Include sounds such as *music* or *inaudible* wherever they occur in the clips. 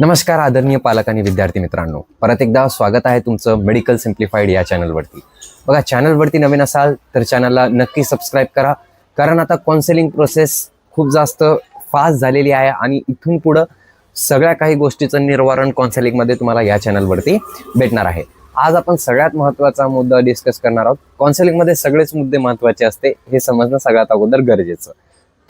नमस्कार आदरणीय पालक आणि विद्यार्थी मित्रांनो. परत एकदा स्वागत आहे तुमचं मेडिकल सिम्प्लिफाईड या चॅनलवरती. बघा चॅनलवरती नवीन असाल तर चॅनलला नक्की सबस्क्राईब करा. कारण आता काउन्सिलिंग प्रोसेस खूप जास्त फास्ट झालेली आहे आणि इथून पुढं सगळ्या काही गोष्टीचं निर्वारण काउन्सिलिंगमध्ये तुम्हाला या चॅनलवरती भेटणार आहे. आज आपण सगळ्यात महत्त्वाचा मुद्दा डिस्कस करणार आहोत. काउन्सिलिंगमध्ये सगळेच मुद्दे महत्त्वाचे असते हे समजणं सगळ्यात अगोदर गरजेचं.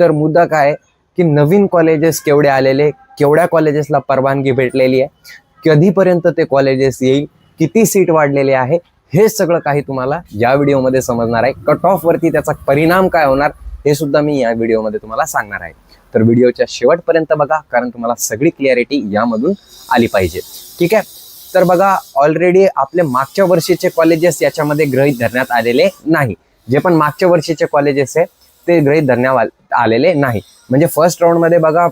तर मुद्दा काय की नवीन कॉलेजेस केवढे आलेले केवढ्या कॉलेजेसला परवानगी भेटलेली आहे? कधीपर्यंत ते कॉलेजेस येईल? किती सीट वाढलेले आहे? हे सगळं काही तुम्हाला या व्हिडिओमध्ये समजणार आहे. कट ऑफवरती त्याचा परिणाम काय होणार हे सुद्धा मी या व्हिडिओमध्ये तुम्हाला सांगणार आहे. तर व्हिडिओच्या शेवटपर्यंत बघा कारण तुम्हाला सगळी क्लिअरिटी यामधून आली पाहिजे. ठीक आहे? तर बघा ऑलरेडी आपले मागच्या वर्षीचे कॉलेजेस याच्यामध्ये गृहीत धरण्यात आलेले नाही. जे पण मागच्या वर्षीचे कॉलेजेस आहे ते ग्रहित धरण्यात आलेले नाही. म्हणजे फर्स्ट राऊंडमध्ये बघा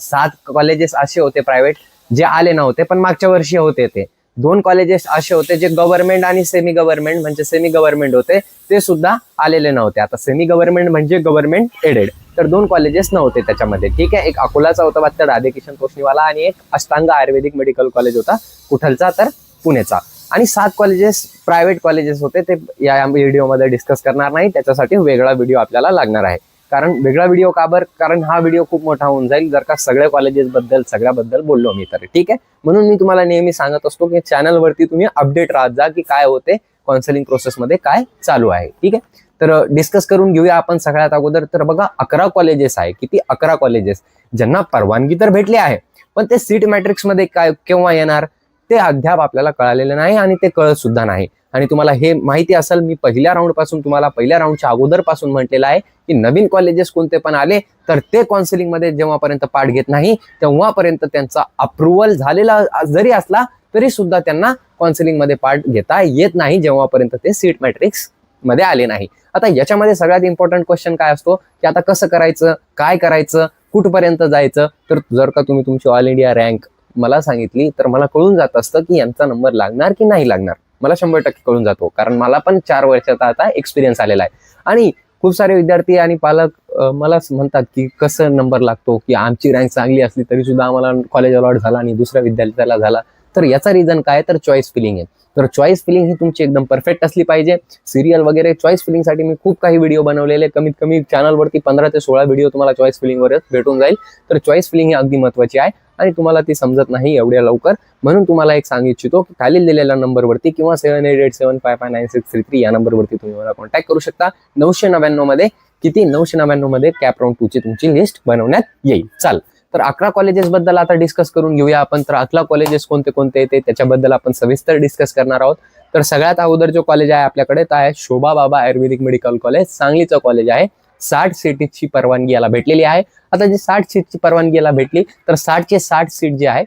सात कॉलेजेस असे होते प्रायव्हेट जे आले नव्हते पण मागच्या वर्षी होते ते. दोन कॉलेजेस असे होते जे गव्हर्नमेंट आणि सेमी गव्हर्नमेंट म्हणजे सेमी गव्हर्नमेंट होते ते सुद्धा आलेले नव्हते. आता सेमी गव्हर्नमेंट म्हणजे गव्हर्नमेंट एडेड तर दोन कॉलेजेस नव्हते त्याच्यामध्ये. ठीक आहे? एक अकोलाचा होता वाटतं राधेकिशन कोसणीवाला आणि एक अष्टांग आयुर्वेदिक मेडिकल कॉलेज होता कुठलचा? तर पुणेचा. आणि सात कॉलेजेस प्रायव्हेट कॉलेजेस होते ते या व्हिडिओमध्ये डिस्कस करणार नाही. त्याच्यासाठी वेगळा व्हिडिओ आपल्याला लागणार आहे. कारण वेगळा व्हिडिओ का बरं? कारण हा व्हिडिओ खूप मोठा होऊन जाईल. जर का सगळ्या कॉलेजेसबद्दल सगळ्याबद्दल बोललो मी तर. ठीक आहे? म्हणून मी तुम्हाला नेहमी सांगत असतो की चॅनलवरती तुम्ही अपडेट राहत जा की काय होते काउन्सिलिंग प्रोसेसमध्ये काय चालू आहे. ठीक आहे? तर डिस्कस करून घेऊया आपण सगळ्यात अगोदर. तर बघा अकरा कॉलेजेस आहे. किती? अकरा कॉलेजेस ज्यांना परवानगी तर भेटली आहे. पण ते सीट मॅट्रिक्समध्ये काय केव्हा येणार? ते अद्याप आपल्याला कळालेलं नाही आणि ते कळत सुद्धा नाही. आणि तुम्हाला हे माहिती असेल मी पहिल्या राऊंडपासून तुम्हाला पहिल्या राऊंडच्या अगोदरपासून म्हटलेलं आहे की नवीन कॉलेजेस कोणते पण आले तर ते काउन्सिलिंगमध्ये जेव्हापर्यंत पाठ घेत नाही तेव्हापर्यंत त्यांचा अप्रुव्हल झालेला जरी असला तरी सुद्धा त्यांना काउन्सिलिंगमध्ये पार्ट घेता येत नाही जेव्हापर्यंत ते सीट मॅट्रिक्समध्ये आले नाही. आता याच्यामध्ये सगळ्यात इम्पॉर्टंट क्वेश्चन काय असतो? की आता कसं करायचं? काय करायचं? कुठपर्यंत जायचं? तर जर का तुम्ही तुमची ऑल इंडिया रँक मला सांगितली तर मला कळून जात असतं की यांचा नंबर लागणार की नाही लागणार. मला शंभर टक्के कळून जातो. कारण मला पण चार वर्षाचा आता एक्सपिरियन्स आलेला आहे. आणि खूप सारे विद्यार्थी आणि पालक मला म्हणतात की कसं नंबर लागतो की आमची रँक चांगली असली तरी सुद्धा आम्हाला कॉलेज अलॉट झाला आणि दुसऱ्या विद्यार्थ्याला झाला. तर याचा रिझन काय? तर चॉईस फिलिंग आहे. तर चॉईस फिलिंग ही तुमची एकदम परफेक्ट असली पाहिजे. सिरियल वगैरे चॉईस फिलिंगसाठी मी खूप काही व्हिडिओ बनवलेले. कमीत कमी चॅनलवरती पंधरा ते सोळा व्हिडिओ तुम्हाला चॉईस फिलिंगवरच भेटून जाईल. तर चॉईस फिलिंग ही अगदी महत्वाची आहे आणि तुम्हाला ती समजत नाही एवढ्या लवकर. म्हणून तुम्हाला एक सांगू इच्छितो की खालील दिलेल्या नंबरवरती किंवा seven eight eight seven five five nine six three three या नंबरवरती तुम्ही मला कॉन्टॅक्ट करू शकता. नऊशे नव्याण्णवमध्ये किती? नऊशे नव्याण्णवमध्ये कॅप राऊंड टूची तुमची लिस्ट बनवण्यात येईल. चाल. तर अकरा कॉलेजेसबद्दल आता डिस्कस करून घेऊया आपण. तर अकरा कॉलेजेस कोणते कोणते येते त्याच्याबद्दल आपण सविस्तर डिस्कस करणार आहोत. तर सगळ्यात अगोदर जो कॉलेज आहे आपल्याकडे तो आहे Shobha Baba ayurvedic medical college सांगलीचं college आहे. साठ सीटची परवानगी याला भेटलेली आहे. आता जी साठ सीटची परवानगी याला भेटली तर साठचे साठ सीट जे आहे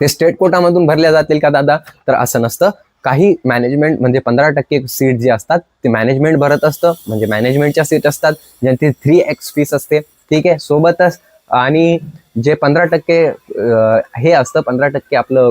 ते स्टेट कोटामधून भरल्या जातील का दादा? तर असं नसतं. काही मॅनेजमेंट म्हणजे पंधरा टक्के सीट जे असतात ते मॅनेजमेंट भरत असतं. म्हणजे मॅनेजमेंटच्या सीट असतात. ज्यांची थ्री एक्स फीस असते. ठीक आहे? सोबतच आणि जे पंधरा टक्के हे असतं पंधरा टक्के आपलं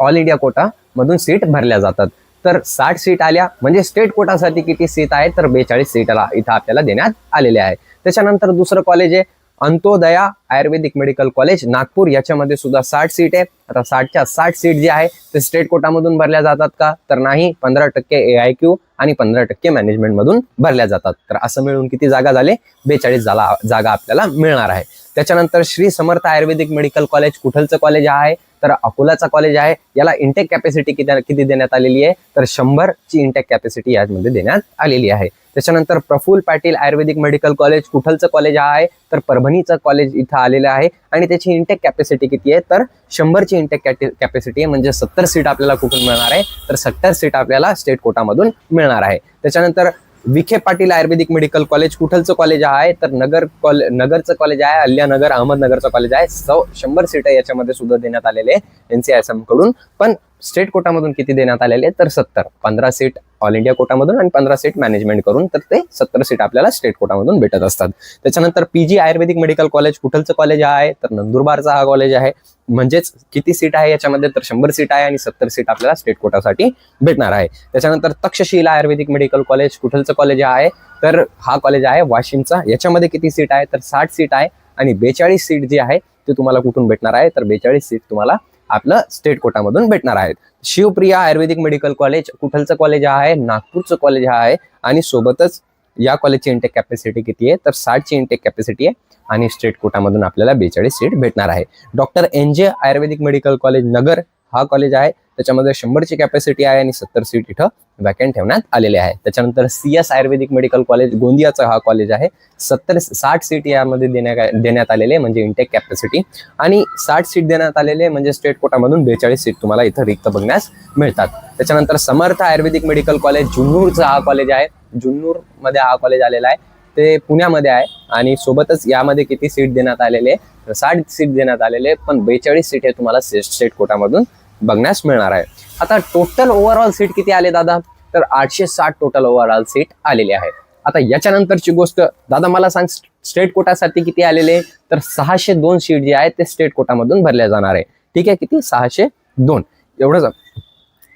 ऑल इंडिया कोटा मधून सीट भरल्या जातात. तर साठ सीट आल्या म्हणजे स्टेट कोटासाठी किती सीट आहे तर बेचाळीस सीटला इथं आपल्याला देण्यात आलेले आहे त्याच्यानंतर दुसरं कॉलेज आहे Antodaya ayurvedic medical college Nagpur. याच्यामध्ये सुद्धा साठ सीट आहे. आता साठच्या साठ सीट जे आहे ते स्टेट कोटामधून भरल्या जातात का? तर नाही. पंधरा टक्के ए आय क्यू आणि पंधरा टक्के मॅनेजमेंटमधून भरल्या जातात. तर असं मिळून किती जागा झाले? बेचाळीस जागा जागा आपल्याला मिळणार आहे. त्याच्यानंतर Shri Samarth ayurvedic medical college कुठलचं college आहे? तर अकोलाचा कॉलेज आहे. याला इंटेक कॅपॅसिटी किती किती देण्यात आलेली आहे? तर शंभरची इंटेक कॅपॅसिटी यामध्ये देण्यात आलेली आहे. त्याच्यानंतर Praful Patil ayurvedic medical college कुठलचं college आहे? तर परभणीचं कॉलेज इथं आलेलं आहे. आणि त्याची इंटेक कॅपॅसिटी किती आहे? तर शंभरची इंटेक कॅपॅसिटी आहे. म्हणजे सत्तर सीट आपल्याला कुठून मिळणार आहे? तर सत्तर सीट आपल्याला स्टेट कोटामधून मिळणार आहे. त्याच्यानंतर Vikhe Patil ayurvedic medical college कुठलचं college आहे? तर नगर कॉले नगरचं कॉलेज आहे अल्यानगर अहमदनगरचं कॉलेज आहे. सौ शंभर सीट याच्यामध्ये सुद्धा देण्यात आलेले एनसीआयएसएमकडून. पण स्टेट कोटामधून किती देण्यात आलेले तर सत्तर. पंधरा सीट ऑल इंडिया कोटामधून आणि पंधरा सीट मॅनेजमेंट करून तर ते सत्तर सीट आपल्याला स्टेट कोटामधून भेटत असतात. त्याच्यानंतर पीजी आयुर्वेदिक मेडिकल कॉलेज कुठलचं कॉलेज आहे? तर नंदुरबारचा हा कॉलेज आहे. म्हणजेच किती सीट आहे याच्यामध्ये? तर शंभर सीट आहे आणि सत्तर सीट आपल्याला स्टेट कोटासाठी भेटणार आहे. त्याच्यानंतर तक्षशिला आयुर्वेदिक मेडिकल कॉलेज कुठलचं कॉलेज आहे? तर हा कॉलेज आहे वाशिमचा. याच्यामध्ये किती सीट आहे? तर साठ सीट आहे आणि बेचाळीस सीट जी आहे ते तुम्हाला कुठून भेटणार आहे? तर बेचाळीस सीट तुम्हाला आपलं स्टेट कोटामधून भेटणार आहेत. शिवप्रिया आयुर्वेदिक मेडिकल कॉलेज कुठलचं कॉलेज आहे? नागपूरचं कॉलेज आहे. आणि सोबतच या कॉलेजची इंटेक कॅपॅसिटी किती आहे? तर साठची इंटेक कॅपॅसिटी आहे. आणि स्टेट कोटामधून आपल्याला बेचाळीस सीट भेटणार आहे. डॉक्टर एन जे आयुर्वेदिक मेडिकल कॉलेज नगर हा कॉलेज आहे. त्याच्यामध्ये शंभरची कॅपॅसिटी आहे आणि सत्तर सीट इथं वॅकंट ठेवण्यात आलेले आहे. त्याच्यानंतर C S ayurvedic medical college गोंदियाचा हा कॉलेज आहे. सत्तर साठ सीट यामध्ये देण्यात देण्यात आलेले म्हणजे इंटेक कॅपॅसिटी आणि साठ सीट देण्यात आलेले म्हणजे स्टेट कोटामधून बेचाळीस सीट तुम्हाला इथं रिक्त बघण्यास मिळतात. त्याच्यानंतर समर्थ आयुर्वेदिक मेडिकल कॉलेज जुन्नूरचा हा कॉलेज आहे. जुन्नूरमध्ये हा कॉलेज आलेला आहे. ते पुण्यामध्ये आहे आणि सोबतच यामध्ये किती सीट देण्यात आलेले आहे? साठ सीट देण्यात आलेले पण बेचाळीस सीट हे तुम्हाला स्टेट कोटामधून बघण्यास मिळणार आहे. आता टोटल ओव्हरऑल सीट किती आले दादा? तर आठशे साठ टोटल ओव्हरऑल सीट आलेली आहे. आता याच्यानंतरची गोष्ट दादा मला सांग स्टेट कोटासाठी किती आलेले? तर सहाशे दोन सीट जे आहेत ते स्टेट कोटामधून भरल्या जाणार आहे. ठीक आहे किती? सहाशे दोन. एवढं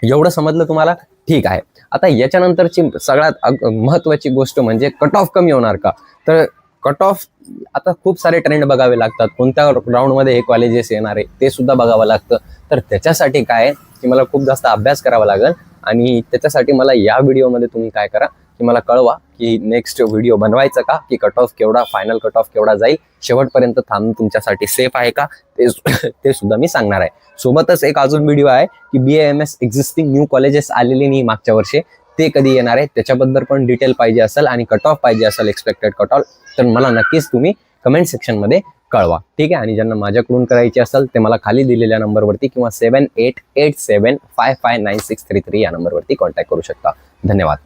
एवढं समजलं तुम्हाला? ठीक आहे. आता याच्यानंतरची सगळ्यात महत्वाची गोष्ट म्हणजे कट ऑफ कमी होणार का? तर कट ऑफ आता खूप सारे ट्रेंड बघावे लागतात. कोणत्या ग्राउंडमध्ये हे कॉलेजेस येणार आहे ते सुद्धा बघावं लागतं. तर त्याच्यासाठी काय आहे की मला खूप जास्त अभ्यास करावा लागेल आणि त्याच्यासाठी मला या व्हिडिओमध्ये तुम्ही काय करा की मला कळवा की नेक्स्ट व्हिडिओ बनवायचा का की कट ऑफ केवढा फायनल कट ऑफ केवढा जाईल शेवटपर्यंत थांबून तुमच्यासाठी सेफ आहे का ते *laughs* ते सुद्धा मी सांगणार आहे. सोबतच एक अजून व्हिडिओ आहे की B M S existing new colleges आलेले नाही मागच्या वर्षी. ते कधी येणार आहे? त्याच्याबद्दल पण डिटेल पाहिजे असेल आणि कट ऑफ पाहिजे असेल एक्सपेक्टेड कट ऑफ तर मला नक्कीच तुम्ही कमेंट सेक्शनमध्ये कळवा. ठीक आहे? आणि ज्यांना माझ्याकडून करायची असेल ते मला खाली दिलेल्या नंबरवरती किंवा seven eight eight seven five five nine six three three या नंबरवरती कॉन्टॅक्ट करू शकता. धन्यवाद.